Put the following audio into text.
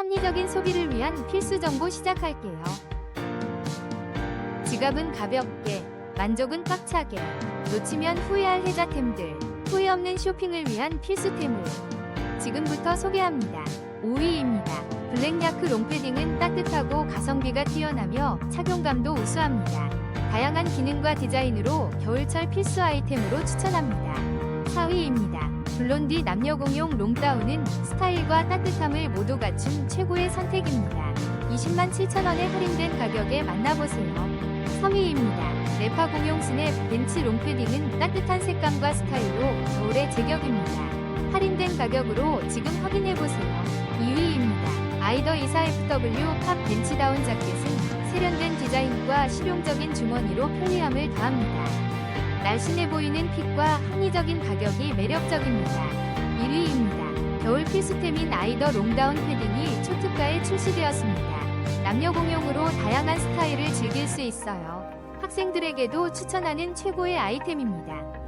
합리적인 소비를 위한 필수 정보 시작할게요. 지갑은 가볍게, 만족은 꽉차게, 놓치면 후회할 혜자템들, 후회 없는 쇼핑을 위한 필수템을 지금부터 소개합니다. 5위입니다. 블랙야크 롱패딩은 따뜻하고 가성비가 뛰어나며 착용감도 우수합니다. 다양한 기능과 디자인으로 겨울철 필수 아이템으로 추천합니다. 4위입니다. 블론디 남녀 공용 롱다운은 스타일과 따뜻함을 모두 갖춘 최고의 선택입니다. 20만 7천원에 할인된 가격에 만나보세요. 3위입니다. 레파 공용 스냅 벤치 롱패딩은 따뜻한 색감과 스타일로 겨울의 제격입니다. 할인된 가격으로 지금 확인해보세요. 2위입니다. 아이더 24FW 팝 벤치다운 자켓은 세련된 디자인과 실용적인 주머니로 편리함을 더합니다. 날씬해 보이는 핏과 합리적인 가격이 매력적입니다. 1위입니다. 겨울 필수템인 아이더 롱다운 패딩이 초특가에 출시되었습니다. 남녀 공용으로 다양한 스타일을 즐길 수 있어요. 학생들에게도 추천하는 최고의 아이템입니다.